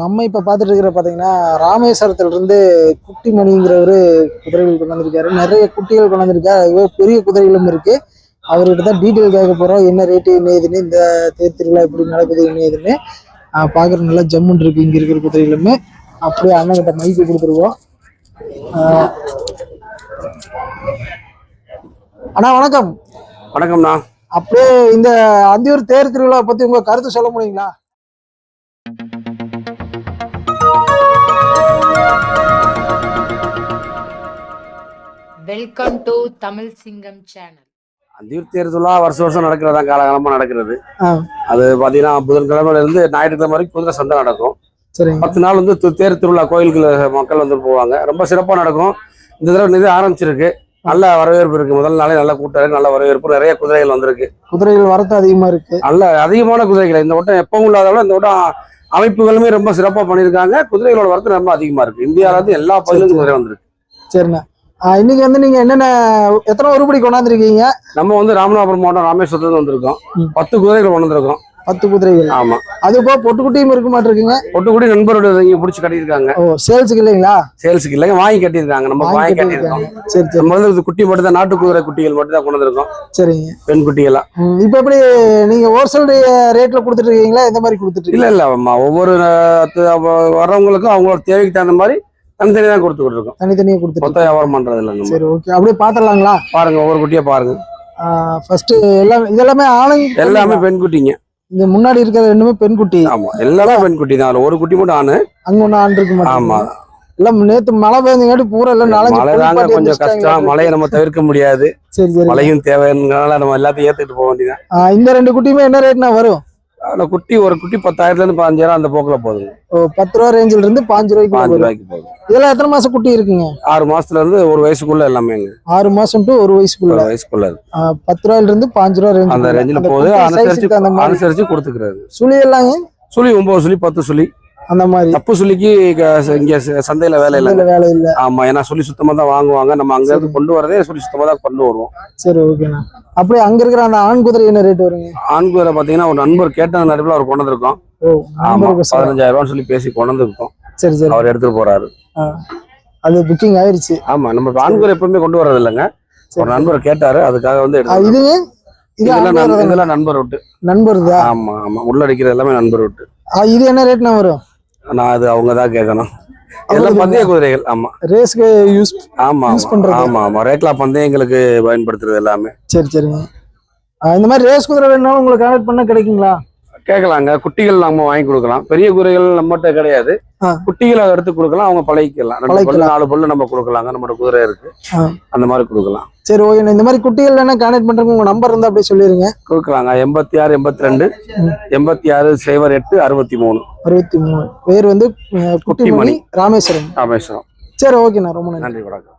நம்ம இப்போ பார்த்துட்டு இருக்கிற பார்த்தீங்கன்னா ராமேஸ்வரத்துலேருந்து குட்டிமணிங்கிறவர் குதிரைகள் கொண்டு வந்திருக்காரு. நிறைய குட்டிகள் கொண்டு வந்திருக்காரு. அதுவே பெரிய குதிரைகளும் இருக்கு. அவர்கிட்ட தான் டீட்டெயில் கேட்க போகிறோம் என்ன ரேட்டு என்ன ஏதுன்னு இந்த தேர் திருவிழா எப்படி நடக்குது என்ன ஏதுன்னு. பார்க்குற நல்லா ஜம்முன் இருக்கு. இங்கே இருக்கிற குதிரைகளுமே. அப்படியே அண்ணன்கிட்ட மைக்கு கொடுத்துருவோம். அண்ணா வணக்கம். வணக்கம்ண்ணா. அப்படியே இந்த அந்தியூர் தேர் திருவிழா பத்தி உங்க கருத்து சொல்ல முடியுங்களா? வெல்கம் டு தமிழ் சிங்கம் சேனல் அந்தியூர் தேர்தலா வருஷம் வருஷம் நடக்கிறதா காலகாலமா நடக்கிறது. அது பாத்தீங்கன்னா புதன்கிழமையில இருந்து ஞாயிற்றுக்கிழமை வரைக்கும் குதிரை சந்தை நடக்கும். சரிங்க. பத்து நாள் வந்து தேர் திருவிழா கோயிலுக்குள்ள மக்கள் வந்து போவாங்க. ரொம்ப சிறப்பா நடக்கும். இந்த தடவை இது ஆரம்பிச்சிருக்கு. நல்ல வரவேற்பு இருக்கு. முதல் நாளே நல்ல கூட்டம் நல்ல வரவேற்பு. நிறைய குதிரைகள் வந்திருக்கு. குதிரைகள் வரத்து அதிகமா இருக்கு. நல்ல அதிகமான குதிரைகள். இந்த வட்டம் எப்பவும் இல்லாத இந்த வட்டம் அமைப்புகளுமே ரொம்ப சிறப்பா பண்ணியிருக்காங்க. குதிரைகளோட வரத்து ரொம்ப அதிகமா இருக்கு. இந்தியாவில இருந்து எல்லா பகுதியிலும் குதிரை வந்திருக்கு. சரிண்ணா. இன்னைக்கு வந்து நீங்க என்னென்ன எத்தனை உருப்படி கொண்டாந்துருக்கீங்க? நம்ம வந்து ராமநாதபுரம் மாவட்டம் ராமேஸ்வரத்துல இருந்து வந்திருக்கோம். பத்து குதிரைகள் கொண்டு வந்திருக்கோம் பத்து குதிரைகள். ஆமா. அது போக பொட்டுக்குட்டியும் இருக்க மாட்டிருக்கீங்க? ஒட்டுக்கூடி நண்பரோட இங்க பிடிச்சி கட்டியிருக்காங்க. ஓ சேல்ஸுக்கு இல்லைங்களா? சேல்ஸுக்கு இல்லைங்க வாங்கி கட்டியிருக்காங்க. நம்ம வாங்கி. கட்டியிருக்கோம். சரி சரி. நம்ம வந்து குட்டி மட்டும் தான் நாட்டு குதிரை குட்டிகள் மட்டும் தான் கொண்டு வந்திருக்கோம். சரிங்க. பெண் குட்டிகளா இப்ப எப்படி நீங்க ஹோல்சேல் ரேட்ல கொடுத்துட்டு இருக்கீங்களா? எந்த மாதிரி கொடுத்துட்டு இல்ல இல்ல ஒவ்வொரு வர்றவங்களுக்கும் அவங்களோட தேவைக்கு தகுந்த மாதிரி தனித்தனி தான் கொடுத்துக்கிட்டு இருக்கோம் தனித்தனியா கொடுத்துட்டு மொத்த வியாபாரம் பண்றது இல்ல சரி ஓகே அப்படியே பாத்திரலாங்களா? பாருங்க ஒவ்வொரு குட்டியா பாருங்க. ஃபர்ஸ்ட் எல்லாம் இதெல்லாமே ஆணுங்க எல்லாமே பெண் குட்டிங்க இந்த முன்னாடி இருக்கிறது ரெண்டுமே பெண் குட்டி ஆமா எல்லாமே பெண் குட்டி தான். அதுல ஒரு குட்டி மட்டும் ஆணு. அங்க ஒண்ணு ஆண் இருக்கு ஆமா. எல்லாம் நேத்து மழை பெய்ஞ்சங்காட்டி பூரா எல்லாம் நாலஞ்சு மழை தாங்க கொஞ்சம். கஷ்டம். மழையை நம்ம தவிர்க்க முடியாது. சரி சரி. மழையும் தேவைங்கிறனால நம்ம எல்லாத்தையும் ஏத்துக்கிட்டு போக வேண்டியதான் இந்த ரெண்டு குட்டியுமே என்ன ரேட்னா வரும்? அதுல குட்டி ஒரு குட்டி பத்தாயிரத்துல இருந்து பதினஞ்சாயிரம் அந்த போக்குல போகுதுங்க ஓ பத்து ரூபா ரேஞ்சில இருந்து பாஞ்சு ரூபாய்க்கு பாஞ்சு ரூபாய்க்கு போகுது. இதெல்லாம் எத்தனை மாசம் குட்டி இருக்குங்க? ஆறு மாசத்துல இருந்து ஒரு வயசுக்குள்ள எல்லாமே ஆறு மாசம் டு ஒரு வயசுக்குள்ள. ஒரு வயசுக்குள்ள இருக்கு. ஆ, பத்து ரூபாயில இருந்து பாஞ்சு ரூபா ரேஞ்ச் அந்த ரேஞ்சில போகுது. அனுசரிச்சு அந்த அனுசரிச்சு கொடுத்துக்கிறாரு சுழி எல்லாங்க? சுழி ஒன்பது சுழி பத்து சுழி. அந்த மாதிரி. தப்பு சுழிக்கு க- இங்க சந்தையில வேலை இல்லை வேலை இல்ல. ஆமா ஏன்னா சுழி சுத்தமா தான் வாங்குவாங்க. நம்ம அங்க இருந்து கொண்டு வரதே சுழி சுத்தமா தான் கொண்டு வருவோம். சரி ஓகேண்ணா. அப்படியே அங்க இருக்கிற அந்த ஆண் குதிரை என்ன ரேட் வருங்க? ஆண் குதிரை பாத்தீங்கன்னா ஒரு நண்பர் கேட்ட நடுவில் அவர் கொண்டு வந்திருக்கோம். ஆமா. பதினஞ்சாயிரம் ரூபான்னு சொல்லி பேசி கொண்டு வந்திருக்கோம். சரி சரி. அவர் எடுத்துட்டு போறாரு. அது புக்கிங் ஆயிருச்சு. ஆமா நம்ம ஆண் குதிரை எப்பவுமே கொண்டு வர்றது இல்லைங்க. ஒரு நண்பர் கேட்டாரு அதுக்காக வந்து ஆ, எடுத்து இதுங்க? இது இதெல்லாம் ஆண் நண்- குதிரை தானே? இதெல்லாம் நண்பர் விட்டு. நண்பர் ஆமா ஆமா. உள்ள அடிக்கிறது எல்லாமே நண்பர் விட்டு. இது என்ன ரேட்னா வரும்? நான் அது அவங்க தான் கேட்கணும் இதெல்லாம் பந்தய குதிரைகள் ஆமா. ரேஸ்க்கு யூஸ் ஆமா Use ஆமா பண்றது. ஆமா ஆமா. ரேக்லா பந்தயங்களுக்கு பயன்படுத்துறது எல்லாமே. சரி சரிங்க. இந்த மாதிரி ரேஸ் குதிரை வேணாலும் உங்களுக்கு கான்டாக்ட் பண்ண கிடைக்குங்களா? கேட்கலாங்க. குட்டிகள் நம்ம வாங்கி கொடுக்கலாம். பெரிய குதிரைகள் நம்மகிட்ட கிடையாது. குட்டிகளை எடுத்து கொடுக்கலாம் அவங்க பழகிக்கலாம். ரெண்டு பல்லு பழகிக்கலாம். நாலு பல்லு நம்ம கொடுக்கலாங்க. நம்மளோட குதிரை இருக்கு. அந்த மாதிரி கொடுக்கலாம். சரி ஓகே இந்த மாதிரி குட்டிகள் என்ன கான்டாக்ட் பண்றதுக்கு உங்க நம்பர் இருந்தா அப்படியே சொல்லிருங்க. கொடுக்கலாங்க. எண்பத்தி ஆறு எண்பத்தி ரெண்டு எண்பத்தி ஆறு சைபர் எட்டு அறுபத்தி மூணு. அறுபத்தி மூணு. பேர் வந்து குட்டிமணி ராமேஸ்வரம். ராமேஸ்வரம். சரி ஓகேண்ணா ரொம்ப நன்றி வணக்கம்.